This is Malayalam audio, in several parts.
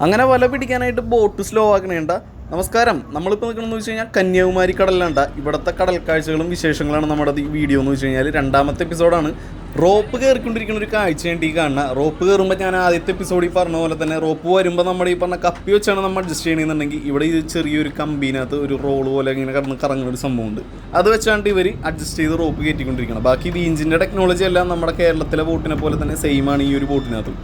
അങ്ങനെ വല പിടിക്കാനായിട്ട് ബോട്ട് സ്ലോ ആക്കണേണ്ട നമസ്കാരം. നമ്മളിപ്പോൾ നിൽക്കണമെന്ന് വെച്ച് കഴിഞ്ഞാൽ കന്യാകുമാരി കടലിലാണ്ട. ഇവിടുത്തെ കടൽ കാഴ്ചകളും വിശേഷങ്ങളാണ് നമ്മുടെ ഈ വീഡിയോ എന്ന് വെച്ച് കഴിഞ്ഞാൽ രണ്ടാമത്തെ എപ്പിസോഡാണ് റോപ്പ് കയറിക്കൊണ്ടിരിക്കുന്ന ഒരു കാഴ്ചയായിട്ട് ഈ കാണുന്ന. റോപ്പ് കയറുമ്പോൾ ഞാൻ ആദ്യത്തെ എപ്പിസോഡിൽ പറഞ്ഞ പോലെ തന്നെ റോപ്പ് വരുമ്പോൾ നമ്മുടെ ഈ പറഞ്ഞ കപ്പി വെച്ചാണ് നമ്മൾ അഡ്ജസ്റ്റ് ചെയ്യണമെന്നുണ്ടെങ്കിൽ ഇവിടെ ഇത് ചെറിയൊരു കമ്പിനകത്ത് ഒരു റോൾ പോലെ ഇങ്ങനെ കടന്ന് കറങ്ങുന്ന ഒരു സംഭവമുണ്ട് അത് വെച്ചാണ്ട് ഇവർ അഡ്ജസ്റ്റ് ചെയ്ത് റോപ്പ് കയറ്റിക്കൊണ്ടിരിക്കണം ബാക്കി വീഞ്ചിന്റെ ടെക്നോളജി എല്ലാം നമ്മുടെ കേരളത്തിലെ ബോട്ടിനെ പോലെ തന്നെ സെയിമാണ് ഈ ഒരു ബോട്ടിനകത്തും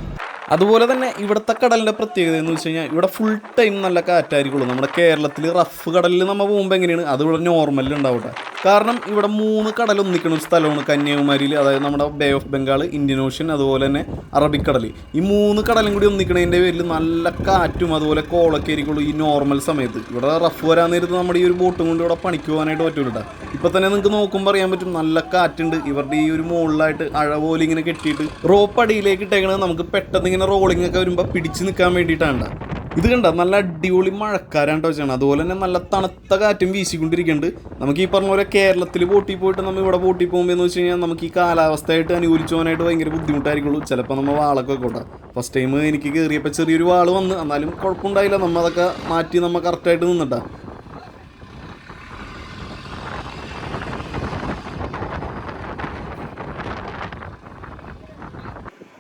അതുപോലെ തന്നെ ഇവിടുത്തെ കടലിന്റെ പ്രത്യേകത എന്ന് വെച്ച് കഴിഞ്ഞാൽ ഇവിടെ ഫുൾ ടൈം നല്ല കാറ്റായിരിക്കുള്ളൂ. നമ്മുടെ കേരളത്തിൽ റഫ് കടലിൽ നമ്മൾ പോകുമ്പോൾ എങ്ങനെയാണ്? അത് ഇവിടെ നോർമലിൽ ഉണ്ടാവട്ടെ. കാരണം ഇവിടെ മൂന്ന് കടൽ ഒന്നിക്കുന്ന സ്ഥലമാണ് കന്യാകുമാരിയിൽ അതായത് നമ്മുടെ bay of Bengal Indian ocean അതുപോലെ തന്നെ അറബിക്കടൽ. ഈ മൂന്ന് കടലും കൂടി ഒന്നിക്കണതിന്റെ പേരിൽ നല്ല കാറ്റും അതുപോലെ കോളൊക്കെ ആയിരിക്കുള്ളൂ ഈ നോർമൽ സമയത്ത്. ഇവിടെ റഫ് വരാൻ നേരത്ത് നമ്മുടെ ഈ ഒരു ബോട്ടും കൊണ്ട് ഇവിടെ പണിക്ക് പോകാനായിട്ട് പറ്റൂലട്ടാ ഇപ്പം തന്നെ നിങ്ങൾക്ക് നോക്കുമ്പോൾ അറിയാൻ പറ്റും നല്ല കാറ്റുണ്ട്. ഇവരുടെ ഈ ഒരു മുകളിലായിട്ട് അഴ പോലെ ഇങ്ങനെ കെട്ടിയിട്ട് റോപ്പ് അടിയിലേക്ക് ഇട്ടേക്കണത് നമുക്ക് പെട്ടെന്ന് ഇങ്ങനെ റോളിംഗ് ഒക്കെ വരുമ്പോൾ പിടിച്ച് നിൽക്കാൻ വേണ്ടിയിട്ടാണ് ഇത് കണ്ട? നല്ല അടിപൊളി മഴക്കാരാണ് വെച്ചാണ് അതുപോലെ തന്നെ നല്ല തണുത്ത കാറ്റും വീശിക്കൊണ്ടിരിക്കുന്നുണ്ട്. നമുക്ക് ഈ പറഞ്ഞ പോലെ കേരളത്തിൽ ബോട്ടിൽ പോയിട്ട് നമ്മൾ ഇവിടെ ബോട്ടിൽ പോകുമ്പോൾ എന്ന് വെച്ച് കഴിഞ്ഞാൽ നമുക്ക് ഈ കാലാവസ്ഥയായിട്ട് അനുകൂലിച്ചു പോകാനായിട്ട് ഭയങ്കര ബുദ്ധിമുട്ടായിരിക്കുള്ളൂ. ചിലപ്പോൾ നമ്മൾ വാളൊക്കെ കൊണ്ടാ ഫസ്റ്റ് ടൈം എനിക്ക് കയറിയപ്പോൾ ചെറിയൊരു വാൾ വന്ന് എന്നാലും കുഴപ്പമുണ്ടായില്ല. നമ്മൾ അതൊക്കെ മാറ്റി നമ്മൾ കറക്റ്റായിട്ട് നിന്നിട്ടാ.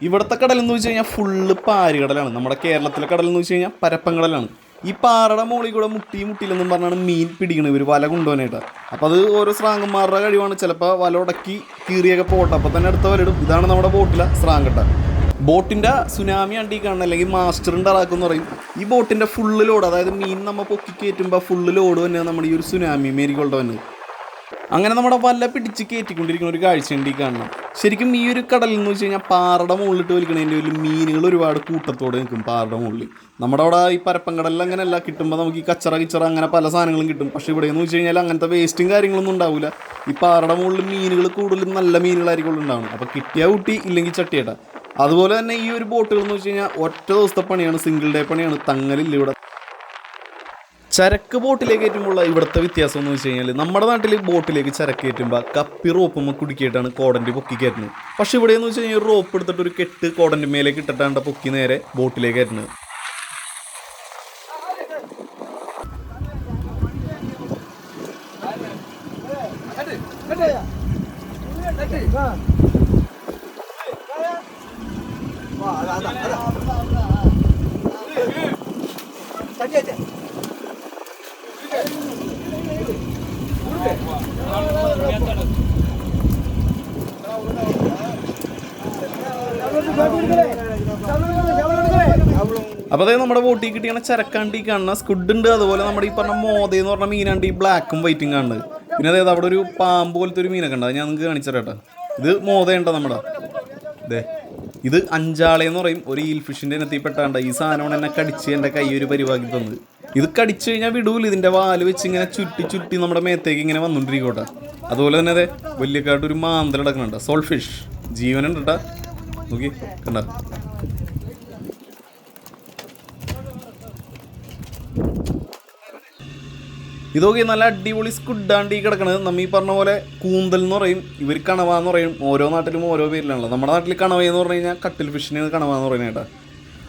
ഇവിടുത്തെ കടൽ എന്ന് വെച്ച് കഴിഞ്ഞാൽ ഫുള്ള് പാരുകടലാണ് നമ്മുടെ കേരളത്തിലെ കടൽ എന്ന് വെച്ച് കഴിഞ്ഞാൽ പരപ്പങ്കടലാണ് ഈ പാറയുടെ മുകളിൽ കൂടെ മുട്ടി മുട്ടിയില്ലെന്നും പറഞ്ഞാണ് മീൻ പിടിക്കണത്. ഇവർ വല കൊണ്ടുപോകാനായിട്ട്. അപ്പോൾ അത് ഓരോ സ്രാങ്കന്മാരുടെ കഴിവാണ്. ചിലപ്പോൾ വല ഉടക്കി കീറിയൊക്കെ പോട്ടെ. അപ്പോൾ തന്നെ അടുത്ത വലയിടും. ഇതാണ് നമ്മുടെ ബോട്ടിലെ സ്രാങ്കട്ട. ബോട്ടിന്റെ സുനാമി അണ്ടി കാണുന്ന അല്ലെങ്കിൽ മാസ്റ്റർ ഉണ്ടാക്കുന്ന പറയും. ഈ ബോട്ടിന്റെ ഫുള്ള് ലോഡ് അതായത് മീൻ നമ്മൾ പൊക്കി കയറ്റുമ്പോൾ ഫുള്ള് ലോഡ് തന്നെയാണ് നമ്മുടെ ഈ ഒരു സുനാമി മേരിക്കൊണ്ട വന്നത് അങ്ങനെ നമ്മുടെ വല പിടിച്ച് കയറ്റിക്കൊണ്ടിരിക്കുന്ന ഒരു കാഴ്ച ഉണ്ട് ഈ കാണണം ശരിക്കും ഈ ഒരു കടലിൽ എന്ന് വെച്ച് കഴിഞ്ഞാൽ പാറയുടെ മുകളിലിട്ട് വലിക്കണതിന്റെ ഒരു മീനുകൾ ഒരുപാട് കൂട്ടത്തോടെ നിൽക്കും പാറയുടെ മുകളിൽ. നമ്മുടെ അവിടെ ഈ പരപ്പങ്കടലിൽ അങ്ങനെയല്ല കിട്ടുമ്പോൾ നമുക്ക് ഈ കച്ചറ കിച്ചറ അങ്ങനെ പല സാധനങ്ങളും കിട്ടും. പക്ഷേ ഇവിടെ എന്ന് വെച്ച് കഴിഞ്ഞാൽ അങ്ങനത്തെ വേസ്റ്റും കാര്യങ്ങളൊന്നും ഉണ്ടാവില്ല ഈ പാറയുടെ മുകളിൽ മീനുകൾ കൂടുതലും നല്ല മീനുകളായിരിക്കും ഉണ്ടാവുന്നത്. അപ്പോൾ കിട്ടിയ കുട്ടി ഇല്ലെങ്കിൽ ചട്ടിയേട്ടാ. അതുപോലെ തന്നെ ഈ ഒരു ബോട്ടുകൾ എന്ന് വെച്ച് കഴിഞ്ഞാൽ ഒറ്റ ദിവസത്തെ പണിയാണ് സിംഗിൾ ഡേ പണിയാണ്. തങ്ങലില്ല ഇവിടെ. ചരക്ക് ബോട്ടിലേക്ക് കയറ്റുമ്പോൾ ഇവിടുത്തെ വ്യത്യാസം എന്ന് വെച്ച് കഴിഞ്ഞാൽ നമ്മുടെ നാട്ടിൽ ബോട്ടിലേക്ക് ചരക്ക് കയറ്റുമ്പോൾ കപ്പി റോപ്പുമ്പോൾ കുടുക്കിയിട്ടാണ് കോടന്റെ പൊക്കി കയറ്റുന്നത്. പക്ഷെ ഇവിടെ എന്ന് വെച്ച് കഴിഞ്ഞാൽ റോപ്പ് എടുത്തിട്ട് ഒരു കെട്ട് കോടന്റെ മേലേക്ക് ഇട്ടിട്ടാണ് പൊക്കി നേരെ ബോട്ടിലേക്ക് കയറ്റുന്നത്. അപ്പോൾ അതായത് നമ്മുടെ ബോട്ടിൽ കിട്ടിയ ചരക്കാണ്ടി കാണുന്ന സ്കുഡ് ഉണ്ട് അതുപോലെ നമ്മുടെ ഈ പറഞ്ഞ മോദ എന്ന് പറഞ്ഞ മീനാണ്ട് ഈ ബ്ലാക്കും വൈറ്റും കാണുന്നത്. പിന്നെ അതായത് അവിടെ ഒരു പാമ്പ് പോലത്തെ ഒരു മീനൊക്കെ ഉണ്ട്. അത് ഞാൻ നിങ്ങൾക്ക് കാണിച്ചു ഇത് മോദയുണ്ടോ നമ്മുടെ? ഇതേ ഇത് അഞ്ചാളെ എന്ന് പറയും. ഒരു ഈൽ ഫിഷിന്റെ ഇനത്തിൽപ്പെട്ടാണ്ട് ഈ സാധനമാണ് എന്നെ കടിച്ച് എന്റെ കൈ ഒരു പരിവാക്കി തന്നത് ഇത് കടിച്ചു കഴിഞ്ഞാൽ വിടൂല. ഇതിന്റെ വാൽ വെച്ച് ഇങ്ങനെ ചുറ്റി ചുറ്റി നമ്മുടെ മേത്തേക്ക് ഇങ്ങനെ വന്നുകൊണ്ടിരിക്കോട്ടെ അതുപോലെ തന്നെ അതെ വലിയക്കാട്ടൊരു മാന്തൽ കിടക്കുന്നുണ്ട് സോൾഫിഷ് ജീവനുണ്ട് കേട്ടാ നോക്കി കണ്ട? ഇതൊക്കെ നല്ല അടിപൊളി സ്കുഡാണ്ട് ഈ കിടക്കണത്. നമ്മ ഈ പറഞ്ഞ പോലെ കൂന്തൽ എന്ന് പറയും. ഇവർ കണവ എന്ന് പറയും. ഓരോ നാട്ടിലും ഓരോ പേരിലാണല്ലോ. നമ്മുടെ നാട്ടിൽ കണവ എന്ന് പറഞ്ഞു കഴിഞ്ഞാൽ കട്ടിൽ ഫിഷിന് കണവ എന്ന് പറയുന്നത്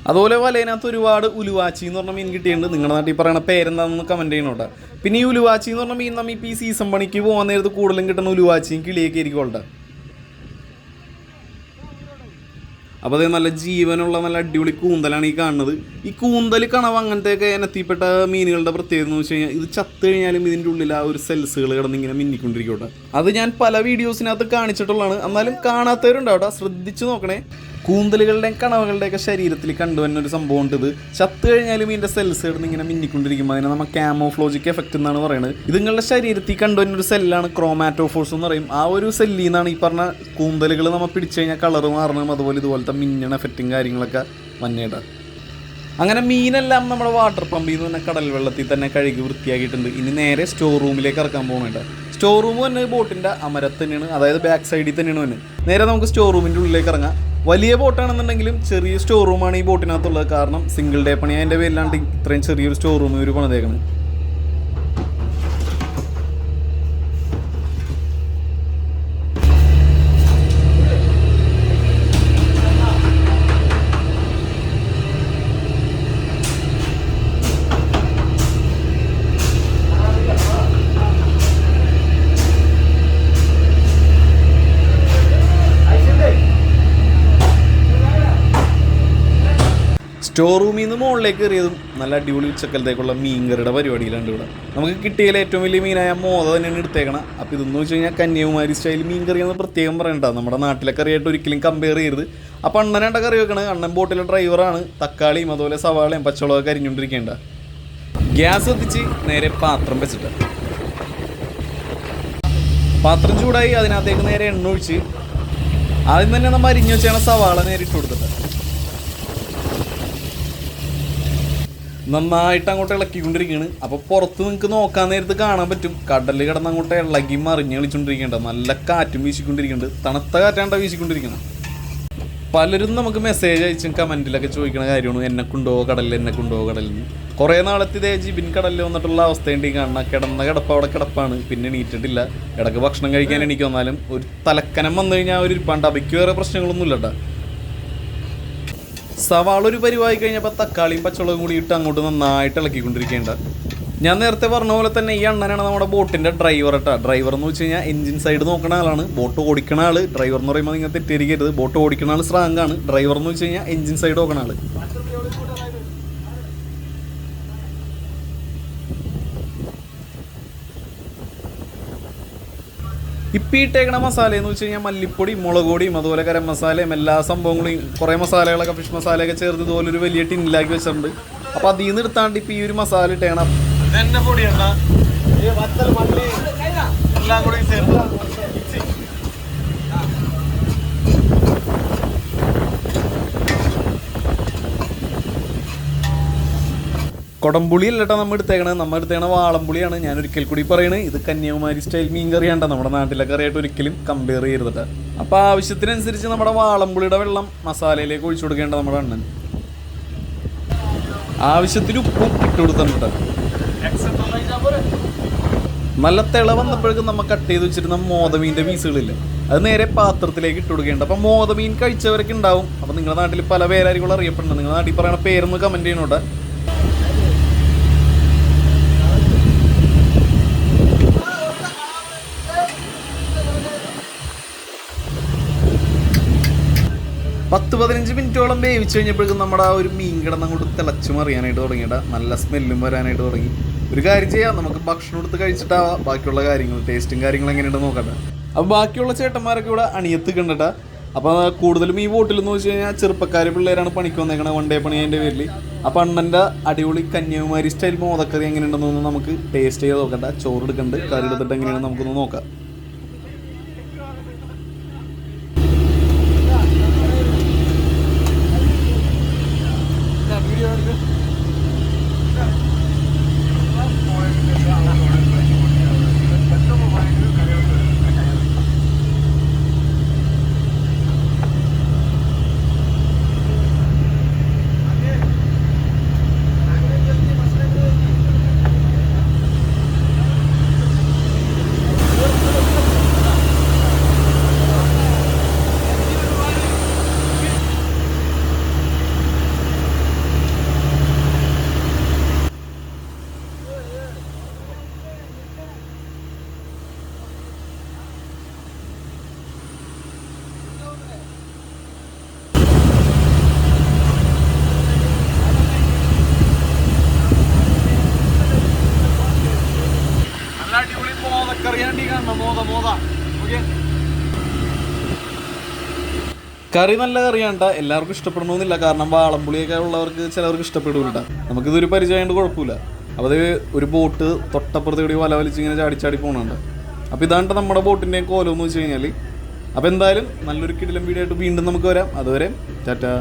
അതുപോലെ വലയിനകത്ത് ഒരുപാട് ഉലുവാച്ചി എന്ന് പറഞ്ഞ മീൻ കിട്ടിയിട്ടുണ്ട്. നിങ്ങളുടെ നാട്ടിൽ പറയണ പേരെന്താണെന്ന് കമന്റ് ചെയ്യണോട്ടെ പിന്നെ ഈ ഉലുവാച്ചി എന്ന് പറഞ്ഞ മീൻ നമ്മൾ ഇപ്പോൾ ഈ സീസൺ പണിക്ക് പോകാൻ നേരത്ത് കൂടുതലും കിട്ടുന്ന ഉലുവാച്ചിയും കിളിയൊക്കെ ആയിരിക്കും അപ്പോൾ അത് നല്ല ജീവനുള്ള നല്ല അടിപൊളി കൂന്തലാണ് ഈ കാണുന്നത്. ഈ കൂന്തൽ കണവ് അങ്ങനത്തെയൊക്കെ എനത്തിപ്പെട്ട മീനുകളുടെ പ്രത്യേകത എന്ന് വെച്ച് കഴിഞ്ഞാൽ ഇത് ചത്ത് കഴിഞ്ഞാലും ഇതിന്റെ ഉള്ളിൽ ആ ഒരു സെൽസുകൾ കിടന്നിങ്ങനെ മിന്നിക്കൊണ്ടിരിക്കട്ടെ അത് ഞാൻ പല വീഡിയോസിനകത്ത് കാണിച്ചിട്ടുള്ളതാണ്. എന്നാലും കാണാത്തവരുണ്ടാവട്ടെ ശ്രദ്ധിച്ചു നോക്കണേ. കൂന്തലുകളുടെയും കണവകളുടെയൊക്കെ ശരീരത്തിൽ കണ്ടുവരുന്ന ഒരു സംഭവം ഉണ്ട് ഇത്. ചത്തു കഴിഞ്ഞാലും ഇതിന്റെ സെൽസ് കിടന്ന് ഇങ്ങനെ മിന്നിക്കൊണ്ടിരിക്കുമ്പോൾ അതിനെ നമ്മൾ കാമോഫ്ലോജിക് എഫക്റ്റ് എന്നാണ് പറയുന്നത് ഇത് നിങ്ങളുടെ ശരീരത്തിൽ കണ്ടുവരുന്ന ഒരു സെല്ലാണ് ക്രോമാറ്റോഫോഴ്സ് എന്ന് പറയും. ആ ഒരു സെല്ലിൽ നിന്നാണ് ഈ പറഞ്ഞ കൂന്തലുകൾ നമ്മൾ പിടിച്ചു കഴിഞ്ഞാൽ കളർ മാറണം അതുപോലെ ഇതുപോലത്തെ മിന്നണ എഫക്റ്റും കാര്യങ്ങളൊക്കെ വന്നേട്ടാ അങ്ങനെ മീനെല്ലാം നമ്മുടെ വാട്ടർ പമ്പിൽ നിന്ന് തന്നെ കടൽ വെള്ളത്തിൽ തന്നെ കഴുകി വൃത്തിയാക്കിയിട്ടുണ്ട്. ഇനി നേരെ സ്റ്റോർ റൂമിലേക്ക് ഇറക്കാൻ പോകുന്നുണ്ട് സ്റ്റോർ റൂം തന്നെ ബോട്ടിന്റെ അമരത്ത് തന്നെയാണ്. അതായത് ബാക്ക് സൈഡിൽ തന്നെയാണ് വന്നെ. നേരെ നമുക്ക് സ്റ്റോർ റൂമിന്റെ ഉള്ളിലേക്ക് ഇറങ്ങാം. വലിയ ബോട്ടാണെന്നുണ്ടെങ്കിലും ചെറിയ സ്റ്റോർ റൂമാണ് ഈ ബോട്ടിനകത്തുള്ളത്. കാരണം സിംഗിൾ ഡേ പണി അതിന്റെ പേരിലാണ്ട് ഇത്രയും ചെറിയൊരു സ്റ്റോർ റൂം ഇവർ പണിതേക്കണം സ്റ്റോർ റൂമിൽ നിന്ന് മുകളിലേക്ക് കയറിയതും നല്ല അടിപൊളി ഉച്ചക്കലത്തേക്കുള്ള മീൻകറിയുടെ പരിപാടിയിലാണ് ഇവിടെ. നമുക്ക് കിട്ടിയതിൽ ഏറ്റവും വലിയ മീനായ മോദ തന്നെയാണ് എടുത്തേക്കണം. അപ്പോൾ ഇതെന്ന് വെച്ച് കഴിഞ്ഞാൽ കന്യാകുമാരി സ്റ്റൈൽ മീൻ കറി എന്ന് പ്രത്യേകം പറയണ്ട നമ്മുടെ നാട്ടിലെ കറിയായിട്ട് ഒരിക്കലും കമ്പയർ ചെയ്യരുത്. അപ്പോൾ അണ്ണനാണ്ട കറി വെക്കണത് അണ്ണൻ ബോട്ടിലെ ഡ്രൈവറാണ് തക്കാളിയും അതുപോലെ സവാളയും പച്ചമുളകൊക്കെ അരിഞ്ഞുകൊണ്ടിരിക്കേണ്ട ഗ്യാസ് എത്തിച്ച് നേരെ പാത്രം വെച്ചിട്ട്. പാത്രം ചൂടായി അതിനകത്തേക്ക് നേരെ എണ്ണ ഒഴിച്ച്. ആദ്യം തന്നെ നമ്മൾ അരിഞ്ഞു വെച്ചാണ് സവാള നേരിട്ട് കൊടുത്തിട്ട്. നന്നായിട്ട് അങ്ങോട്ട് ഇളക്കിക്കൊണ്ടിരിക്കുകയാണ്. അപ്പോൾ പുറത്ത് നിങ്ങൾക്ക് നോക്കാൻ നേരത്ത് കാണാൻ പറ്റും. കടലിൽ കിടന്ന് അങ്ങോട്ട് ഇളകി മറിഞ്ഞ് കളിച്ചുകൊണ്ടിരിക്കുന്നുണ്ട് നല്ല കാറ്റും വീശിക്കൊണ്ടിരിക്കുന്നുണ്ട്. തണുത്ത കാറ്റാണ്ട വീശിക്കൊണ്ടിരിക്കുന്നത് പലരും നമുക്ക് മെസ്സേജ് അയച്ചും കമന്റിലൊക്കെ ചോദിക്കുന്ന കാര്യമാണ്. എന്നെ കൊണ്ടോ കടലിൽ? എന്നെ. കൊണ്ടോ കടലിൽ കുറേ നാളത്തെ ഇതേ ജിബിൻ കടലിൽ വന്നിട്ടുള്ള അവസ്ഥയുണ്ട്. ഈ കാണുന്ന കിടന്ന കിടപ്പ് അവിടെ കിടപ്പാണ്. പിന്നെ എണീറ്റിട്ടില്ല. ഇടയ്ക്ക് ഭക്ഷണം കഴിക്കാൻ എനിക്ക് വന്നാലും ഒരു തലക്കനം വന്നു കഴിഞ്ഞാൽ ഒരു ഇരിപ്പാണ്ട് അവയ്ക്ക് വേറെ പ്രശ്നങ്ങളൊന്നും ഇല്ലട്ടാ സവാള ഒരു പരിവായി കഴിഞ്ഞപ്പോൾ തക്കാളിയും പച്ചമുളകും കൂടി ഇട്ട് അങ്ങോട്ട് നന്നായിട്ട് ഇളക്കിക്കൊണ്ടിരിക്കേണ്ട ഞാൻ നേരത്തെ പറഞ്ഞ പോലെ തന്നെ ഈ അണ്ണനാണ് നമ്മുടെ ബോട്ടിന്റെ ഡ്രൈവർ കേട്ടോ ഡ്രൈവർ എന്ന് വെച്ച് കഴിഞ്ഞാൽ എഞ്ചിൻ സൈഡ് നോക്കുന്ന ആളാണ്. ബോട്ട് ഓടിക്കണ ആൾ ഡ്രൈവർ എന്ന് പറയുമ്പോൾ നിങ്ങൾ തെറ്റിയിരിക്കരുത് ബോട്ട് ഓടിക്കണ ആൾ സ്ട്രാങ് ആണ്. ഡ്രൈവർ എന്ന് വെച്ച് കഴിഞ്ഞാൽ എഞ്ചിൻ സൈഡ് നോക്കണ ആൾ. ഇപ്പം ഇട്ടേക്കണ മസാല എന്ന് വെച്ച് കഴിഞ്ഞാൽ മല്ലിപ്പൊടി മുളക് പൊടിയും അതുപോലെ ഗരം മസാലയും എല്ലാ സംഭവങ്ങളും കുറേ മസാലകളൊക്കെ ഫിഷ് മസാലയൊക്കെ ചേർത്ത് ഇതുപോലെ ഒരു വലിയ ടിന്നിലാക്കി വെച്ചിട്ടുണ്ട്. അപ്പോൾ അതിൽ നിന്ന് എടുത്താണ്ട് ഇപ്പം ഈ ഒരു മസാല ഇട്ടേണം. എല്ലാം കൂടി ചേർത്ത് കൊടംപുളി അല്ലട്ടോ നമ്മൾ എടുത്തേക്കണത് നമ്മൾ എടുത്തേക്കണ വാളംപുളിയാണ്. ഞാൻ ഒരിക്കൽ കൂടി പറയണത് ഇത് കന്യാകുമാരി സ്റ്റൈൽ മീൻ കറിയാണ്ട നമ്മുടെ നാട്ടിലെ കറിയായിട്ട് ഒരിക്കലും കമ്പയർ ചെയ്തിട്ട് അപ്പോൾ ആവശ്യത്തിനനുസരിച്ച് നമ്മുടെ വാളംപുളിയുടെ വെള്ളം മസാലയിലേക്ക് ഒഴിച്ചു കൊടുക്കേണ്ട നമ്മുടെ അണ്ണൻ. ആവശ്യത്തിന് ഉപ്പും ഇട്ട് ഒന്ന് നല്ല തിള വന്നപ്പോഴേക്കും നമ്മൾ കട്ട് ചെയ്ത് വെച്ചിരുന്ന മോതമീന്റെ പീസുകളില്ലേ അത് നേരെ പാത്രത്തിലേക്ക് ഇട്ട് കൊടുക്കേണ്ട. അപ്പം മോതമീൻ കഴിച്ചവരൊക്കെ ഉണ്ടാവും. അപ്പം നിങ്ങളുടെ നാട്ടിൽ പല പേരായിരിക്കും അറിയപ്പെടുന്നത്. നിങ്ങളുടെ നാട്ടിൽ പറയണ പേരൊന്ന് കമന്റ് ചെയ്യണോട്ടെ പത്ത് പതിനഞ്ച് മിനിറ്റോളം വേവിച്ച് കഴിഞ്ഞപ്പോഴേക്കും നമ്മുടെ ആ ഒരു മീൻ കിടന്ന് അങ്ങോട്ട് തിളച്ചു മറിയാനായിട്ട് തുടങ്ങിയിട്ട് നല്ല സ്മെല്ലും വരാനായിട്ട് തുടങ്ങി. ഒരു കാര്യം ചെയ്യാം നമുക്ക് ഭക്ഷണം എടുത്ത് കഴിച്ചിട്ടാവാം. ബാക്കിയുള്ള കാര്യങ്ങൾ ടേസ്റ്റും കാര്യങ്ങളും എങ്ങനെയുണ്ടെന്ന് നോക്കണ്ട അപ്പോൾ ബാക്കിയുള്ള ചേട്ടന്മാരൊക്കെ ഇവിടെ അണിയത്ത് കണ്ടിട്ടാ. അപ്പോൾ കൂടുതലും ഈ ബോട്ടിൽ എന്ന് വെച്ച് കഴിഞ്ഞാൽ ചെറുപ്പക്കാർ പിള്ളേരാണ് പണിക്ക് വന്നേക്കണത് വൺ ഡേ പണി അതിന്റെ പേരിൽ അപ്പോൾ അണ്ണന്റെ അടിപൊളി കന്യാകുമാരി സ്റ്റൈൽ മോദക്കറി എങ്ങനെയുണ്ടെന്നൊന്ന് നമുക്ക് ടേസ്റ്റ് ചെയ്ത് നോക്കണ്ട. ചോറ് എടുക്കണ്ട് കറി എടുത്തിട്ട് എങ്ങനെയാണെന്ന് നമുക്കൊന്ന് നോക്കാം. ഇതാ വീഡിയോ എടുക്ക്. നല്ല അടിപൊളി മോതക്കറിയാണ് ഈ കാണുന്നത് മോത മോത ഓക്കെ കറി നല്ല കറിയാണ്ട. എല്ലാവർക്കും ഇഷ്ടപ്പെടണമെന്നില്ല കാരണം വാളംപുളിയൊക്കെ ഉള്ളവർക്ക് ചിലവർക്ക് ഇഷ്ടപ്പെടില്ല നമുക്കിതൊരു പരിചയമായിട്ട് കുഴപ്പമില്ല. അപ്പോൾ അത് ഒരു ബോട്ട് തൊട്ടപ്പുറത്ത് കൂടി വല വലിച്ച് ഇങ്ങനെ ചാടി ചാടി പോകുന്നുണ്ട് അപ്പോൾ ഇതാണ്ട് നമ്മുടെ ബോട്ടിന്റെയും കോലം എന്ന് വെച്ച് കഴിഞ്ഞാൽ അപ്പോൾ എന്തായാലും നല്ലൊരു കിടിലം വീഡിയോ ആയിട്ട് വീണ്ടും നമുക്ക് വരാം. അതുവരെ ടാറ്റാ.